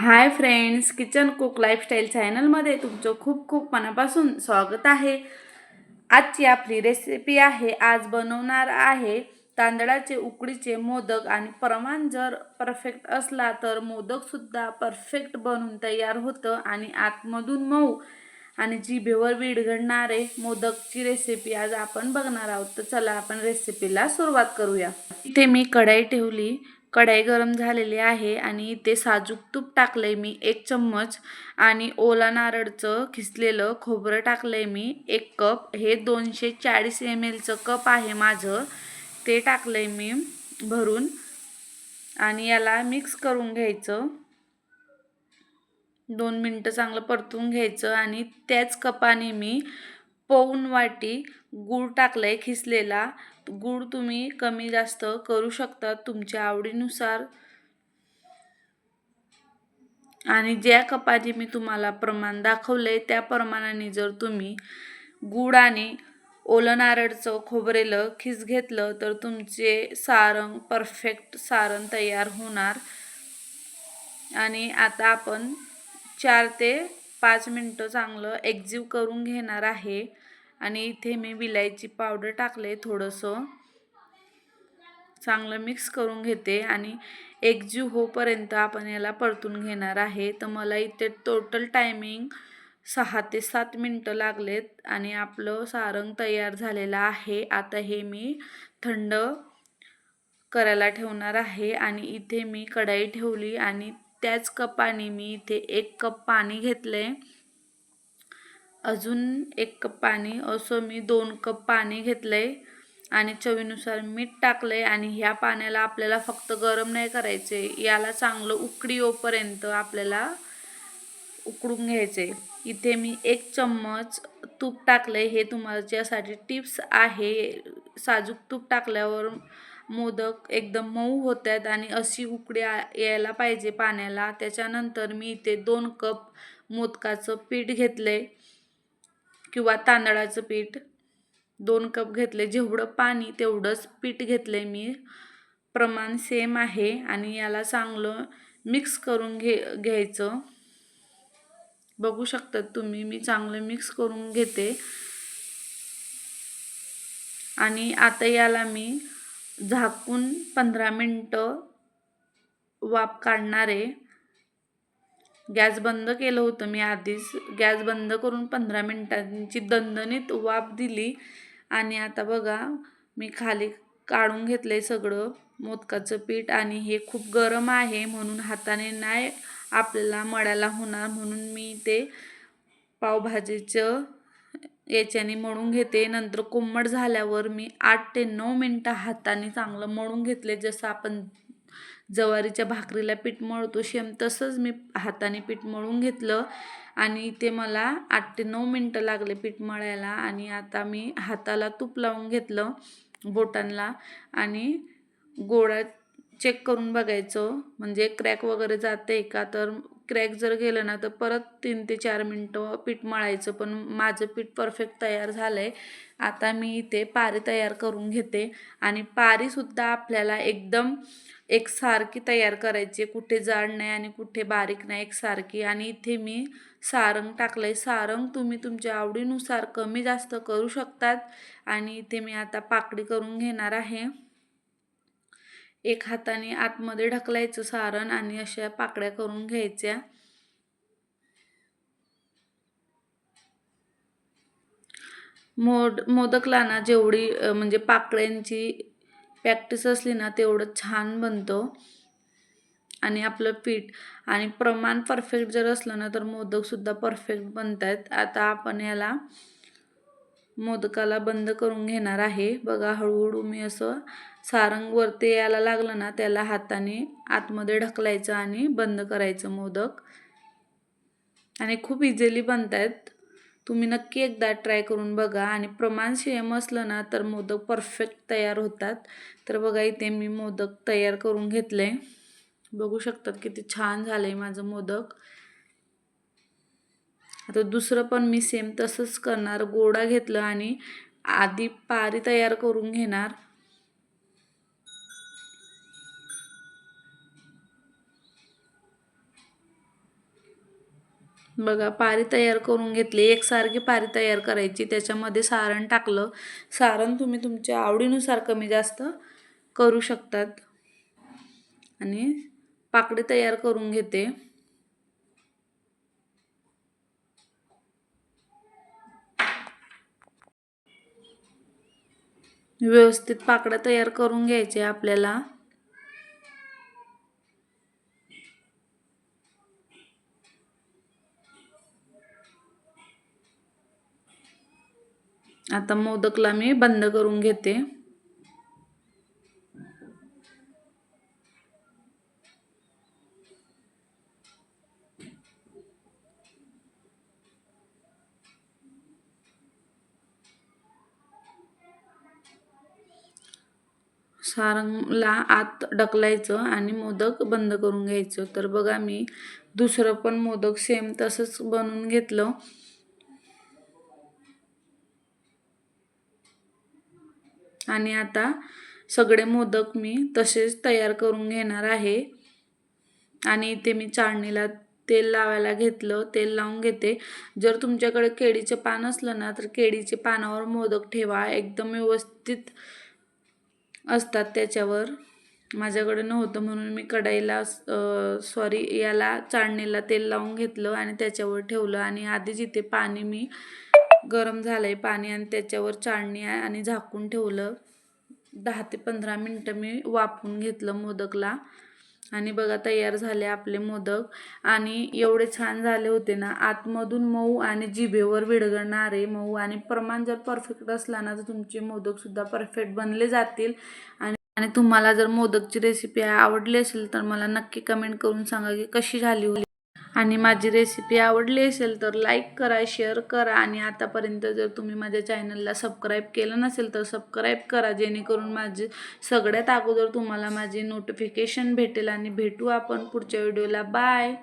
Hi friends kitchen cook lifestyle चॅनलमध्ये तुमचं खूप खूप मनापासून स्वागत आहे. आजची आपली रेसिपी आहे आज बनवणार आहे तांदळाचे उकडीचे मोदक आणि प्रमाण जर परफेक्ट असला तर मोदकसुद्धा परफेक्ट बनून तयार होतं आणि आतमधून मऊ आणि जिभेवर विडघडणारे मोदकची रेसिपी आज आपण बघणार आहोत. तर चला आपण रेसिपीला सुरुवात करूया. इथे मी कढाई ठेवली. कढाई गरम झालेली आहे आणि इथे साजूक तूप टाकलंय मी एक चम्मच आणि ओला नारळचं खिसलेलं खोबरं टाकलंय मी एक कप. हे दोनशे चाळीस एम एलचं कप आहे माझं. ते टाकलंय मी भरून आणि याला मिक्स करून घ्यायचं. दोन मिनटं चांगलं परतून घ्यायचं आणि त्याच कपाने मी पोऊन वाटी गूळ टाकलाय खिसलेला. गूळ तुम्ही कमी जास्त करू शकता तुमच्या आवडीनुसार. आणि ज्या कपाचे मी तुम्हाला प्रमाण दाखवलंय त्या प्रमाणाने जर तुम्ही गूळ आणि ओलं नारळचं खोबरेलं खिस घेतलं तर तुमचे सारंग परफेक्ट सारण तयार होणार. आणि आता आपण चार ते पाच मिनटं चांगलं एक्झिव करून घेणार आहे. आणि इथे मी विलायची पावडर टाकले थोडंसं. चांगलं मिक्स करून घेते आणि एकजीव होपर्यंत आपण याला परतून घेणार आहे. तर मला इथे टोटल टायमिंग सहा ते सात मिनटं लागलेत आणि आपलं सारंग तयार झालेलं आहे. आता हे मी थंड करायला ठेवणार आहे आणि इथे मी कढाई ठेवली आणि त्याच कपाने मी इथे एक कप पाणी घेतलं आहे अजून एक कप पाणी असं मी दोन कप पाणी घेतलंय आणि चवीनुसार मीठ टाकलंय आणि ह्या पाण्याला आपल्याला फक्त गरम नाही करायचे याला चांगलं उकडी येऊपर्यंत आपल्याला उकडून घ्यायचे इथे मी एक चम्मच तूप टाकलंय. हे तुमच्यासाठी टिप्स आहे साजूक तूप टाकल्यावर मोदक एकदम मऊ होत आहेत आणि अशी उकडी यायला पाहिजे पाण्याला. त्याच्यानंतर मी इथे दोन कप मोदकाचं पीठ घेतलंय. किंवा तांदळाचं पीठ दोन कप घेतले. जेवढं पाणी तेवढंच पीठ घेतलंय मी. प्रमाण सेम आहे आणि याला चांगलं मिक्स करून घे घ्यायचं. बघू शकतात तुम्ही मी चांगलं मिक्स करून घेते. आणि आता याला मी झाकून पंधरा मिनटं वाफ काढणार आहे. गॅस बंद केलं होतं. मी आधीच गॅस बंद करून पंधरा मिनटांची दणदणीत वाफ दिली. आणि आता बघा मी खाली काढून घेतलं आहे सगळं मोदकाचं पीठ. आणि हे खूप गरम आहे म्हणून हाताने नाही आपल्याला मळायला होणार म्हणून मी ते पावभाजीचं याच्याने मळून घेते. नंतर कोंबड झाल्यावर मी आठ ते नऊ मिनटं हाताने चांगलं मळून घेतले जसं आपण जवारीच्या भाकरीला पीठ मळतो. शेम तसंच मी हाताने पीठ मळून घेतलं आणि ते मला आठ ते नऊ मिनटं लागले पीठ मळायला आणि आता मी हाताला तूप लावून घेतलं बोटांना आणि गोळा चेक करून बघायचं. म्हणजे क्रॅक वगैरे जाते का? तर क्रॅक जर गेलं ना तर परत तीन ते चार मिनटं पीठ मळायचं. पण माझं पीठ परफेक्ट तयार झालं आहे आता मी इथे पारी तयार करून घेते. आणि पारीसुद्धा आपल्याला एकदम एकसारखी तयार करायची. कुठे जाड नाही आणि कुठे बारीक नाही एकसारखी. आणि इथे मी सारंग टाकलं आहे सारंग तुम्ही तुमच्या आवडीनुसार कमी जास्त करू शकतात. आणि इथे मी आता पाकडी करून घेणार आहे. एक हाताने आतमध्ये ढकलायचं सारण आणि अशा पाकड्या करून घ्यायच्या. मोड मोदकला ना जेवढी म्हणजे पाकड्यांची प्रॅक्टिस असली ना तेवढं छान बनतो. आणि आपलं पीठ आणि प्रमाण परफेक्ट जर असलं ना तर मोदकसुद्धा परफेक्ट बनत आहेत आता आपण याला मोदकाला बंद करून घेणार आहे. बघा हळूहळू मी असं सारंग वरती यायला लागलं ना त्याला हाताने आतमध्ये ढकलायचं आणि बंद करायचं मोदक. आणि खूप इझिली बनत आहेत तुम्ही नक्की एकदा ट्राय करून बघा. आणि प्रमाण सेम असलं ना तर मोदक परफेक्ट तयार होतात. तर बघा इथे मी मोदक तयार करून घेतले. बघू शकतात किती छान झालं आहे माझं मोदक. आता दुसरं पण मी सेम तसंच करणार. गोडा घेतलं आणि आधी पारी तयार करून घेणार. बघा पारी तयार करून घेतली. एकसारखी पारी तयार करायची. त्याच्यामध्ये सारण टाकलं. सारण तुम्ही तुमच्या आवडीनुसार कमी जास्त करू शकतात. आणि पाकळी तयार करून घेते. व्यवस्थित पाकळ्या तयार करून घ्यायचे आपल्याला. आता मोदकला मी बंद करून घेते. सारंगला आत ढकलायचं आणि मोदक बंद करून घ्यायचं. तर बघा मी दुसरं पण मोदक सेम तसंच बनवून घेतलं. आणि आता सगळे मोदक मी तसेच तयार करून घेणार आहे. आणि इथे मी चाळणीला तेल लावायला घेतलं. तेल लावून घेते. जर तुमच्याकडे केळीचे पान असलं ना तर केळीचे पानावर मोदक ठेवा. एकदम व्यवस्थित असतात त्याच्यावर. माझ्याकडे नव्हतं म्हणून मी कढईला सॉरी याला चाळणीला तेल लावून घेतलं आणि त्याच्यावर ठेवलं. आणि आधीच इथे पाणी मी गरम झालं आहे पाणी आणि त्याच्यावर चाळणी आणि झाकून ठेवलं. दहा ते पंधरा मिनटं मी वाफून घेतलं मोदकला. आणि बघा तयार झाले आपले मोदक. आणि एवढे छान झाले होते ना आतमधून मऊ आणि जिभेवर विरघळणारे मऊ. आणि प्रमाण जर परफेक्ट असला ना तर तुमचे मोदकसुद्धा परफेक्ट बनले जातील. आणि आणि तुम्हाला जर मोदकची रेसिपी आवडली असेल तर मला नक्की कमेंट करून सांगा की कशी झाली होती. आणि माझी रेसिपी आवडली असेल तर लाईक करा शेअर करा. आणि आतापर्यंत जर तुम्ही माझ्या चॅनलला सबस्क्राईब केलं नसेल तर सबस्क्राईब करा. जेणेकरून माझे सगळ्यात अगोदर तुम्हाला माझी नोटिफिकेशन भेटेल. आणि भेटू आपण पुढच्या व्हिडिओला बाय